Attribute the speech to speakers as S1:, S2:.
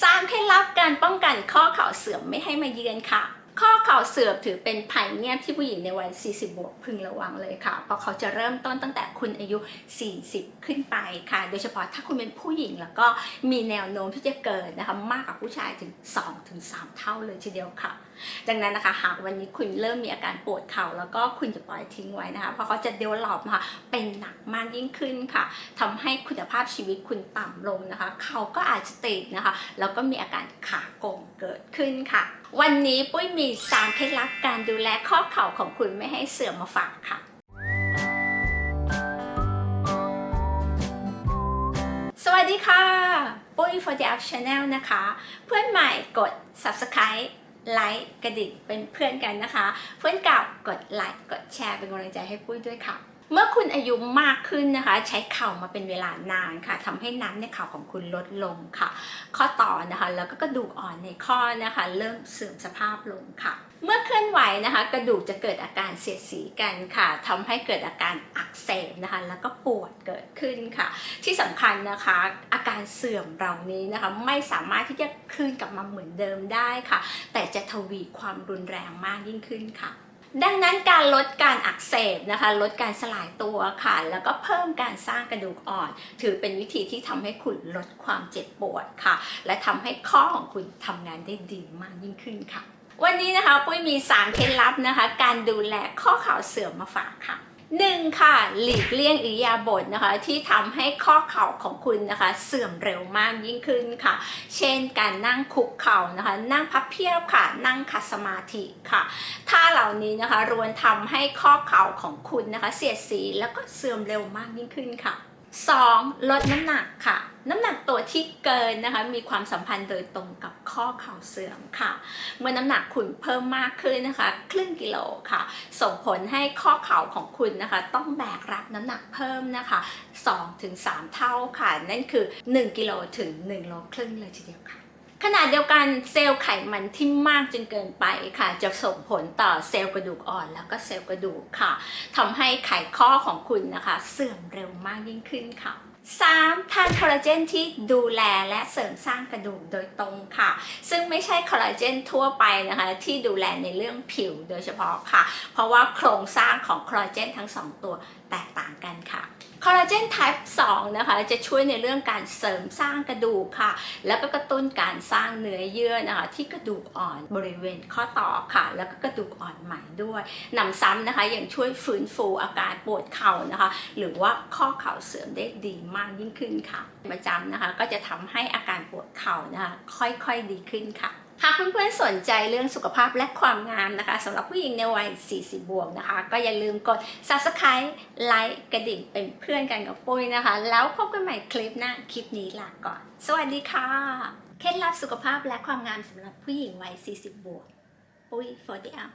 S1: สร้างเคล็ดลับการป้องกันข้อเข่าเสื่อมไม่ให้มาเยือนค่ะ ข้อเข่าเสื่อมถือเป็นภัยเงียบที่ผู้หญิงในวัย 40 บวกพึงระวังเลยค่ะ เพราะเขาจะเริ่มต้นตั้งแต่คุณอายุ 40 ขึ้นไปค่ะ โดยเฉพาะถ้าคุณเป็นผู้หญิงแล้วก็มีแนวโน้มที่จะเกิดนะคะมากกว่าผู้ชายถึง 2-3 เท่าเลยทีเดียวค่ะ ดังนั้นนะคะหากวันนี้คุณเริ่มมีอาการปวดเข่าแล้วก็คุณจะปล่อยทิ้งไว้นะคะ เพราะเขาจะเดเวลลอปนะคะเป็นหนักมากยิ่งขึ้นค่ะทำให้คุณภาพชีวิตคุณต่ำลงนะคะ เขาก็อาจจะติดนะคะแล้วก็มีอาการขาโกงเกิดขึ้นค่ะ วันนี้ปุ้ยมีสามเคล็ดลับการดูแลข้อเข่าของคุณไม่ให้เสื่อมมาฝากค่ะ สวัสดีค่ะ ปุ้ย for the up channel นะคะ เพื่อนใหม่กด subscribe ไลค์กระดิ่งเป็นเพื่อนกันนะคะ เพื่อนเก่ากดไลค์กดแชร์เป็นกำลังใจให้ปุ้ยด้วยค่ะ เมื่อคุณอายุมากขึ้นนะคะ ใช้เข่ามาเป็นเวลานานค่ะทำให้น้ำในเข่าของคุณลดลงค่ะ ข้อต่อนะคะ แล้วก็กระดูกอ่อนในข้อนะคะ เริ่มเสื่อมสภาพลงค่ะเมื่อเคลื่อนไหวนะคะกระดูกจะเกิดอาการเสียดสีกันค่ะทำให้เกิดอาการอักเสบนะคะ แล้วก็ปวดเกิดขึ้นค่ะ ที่สำคัญนะคะ การเสื่อมเหล่านี้นะคะไม่สามารถที่จะคืนกลับมาเหมือนเดิมได้ค่ะ แต่จะทวีความรุนแรงมากยิ่งขึ้นค่ะดังนั้นการลดการอักเสบนะคะ ลดการสลายตัวค่ะ แล้วก็เพิ่มการสร้างกระดูกอ่อน ถือเป็นวิธีที่ทำให้คุณลดความเจ็บปวดค่ะ และทำให้ข้อของคุณทำงานได้ดีมากยิ่งขึ้นค่ะ วันนี้นะคะปุ้ยมี 3 เคล็ดลับนะคะ การดูแลข้อเข่าเสื่อมมาฝากค่ะ หนึ่งค่ะ หลีกเลี่ยงอิริยาบถนะคะ ที่ทำให้ข้อเข่าของคุณนะคะ เสื่อมเร็วมากยิ่งขึ้นค่ะ เช่นการนั่งคุกเข่านะคะ นั่งพับเพียบค่ะ นั่งขัดสมาธิค่ะท่าเหล่านี้นะคะรวนทำให้ข้อเข่าของคุณนะคะ เสียดสีแล้วก็เสื่อมเร็วมากยิ่งขึ้นค่ะ 2. ลดน้ำหนักค่ะ น้ำหนักตัวที่เกินนะคะ มีความสัมพันธ์โดยตรงกับข้อเข่าเสื่อมค่ะ เมื่อน้ำหนักคุณเพิ่มมากขึ้นนะคะ ครึ่งกิโลค่ะ ส่งผลให้ข้อเข่าของคุณนะคะ ต้องแบกรับน้ำหนักเพิ่มนะคะ 2-3 เท่าค่ะ นั่นคือ 1 กิโลถึง1โลครึ่งเลยทีเดียวค่ะ ขณะเดียวกันเซลล์ไขมันที่มากจนเกินไปค่ะ จะส่งผลต่อเซลล์กระดูกอ่อนแล้วก็เซลล์กระดูกค่ะทำให้ไขข้อของคุณนะคะ เสื่อมเร็วมากยิ่งขึ้นค่ะ 3. ทานคอลลาเจนที่ดูแลและเสริมสร้างกระดูกโดยตรงค่ะ ซึ่งไม่ใช่คอลลาเจนทั่วไปนะคะ ที่ดูแลในเรื่องผิวโดยเฉพาะค่ะ เพราะว่าโครงสร้างของคอลลาเจนทั้ง 2 ตัว แตกต่างกันค่ะคอลลาเจน type 2 นะคะจะช่วยในเรื่องการเสริมสร้างกระดูกค่ะ แล้วก็กระตุ้นการสร้างเนื้อเยื่อนะคะที่กระดูกอ่อนบริเวณข้อต่อค่ะ แล้วก็กระดูกอ่อนใหม่ด้วยนำซ้ำนะคะยังช่วยฟื้นฟูอาการปวดเข่านะคะ หรือว่าข้อเข่าเสื่อมได้ดีมากยิ่งขึ้นค่ะประจำนะคะก็จะทำให้อาการปวดเข่านะคะค่อยๆดีขึ้นค่ะ หากเพื่อนๆสนใจเรื่องสุขภาพและความงามนะคะสำหรับผู้หญิงในวัย 40 บวกนะคะ ก็อย่าลืมกด subscribe ไลค์กระดิ่งเป็นเพื่อนกันกับปุ้ยนะคะ แล้วพบกันใหม่คลิปหน้าคลิปนี้ลาก่อน สวัสดีค่ะ เคล็ดลับสุขภาพและความงามสำหรับผู้หญิงวัย 40 บวก ปุ้ยโฟร์ดีอั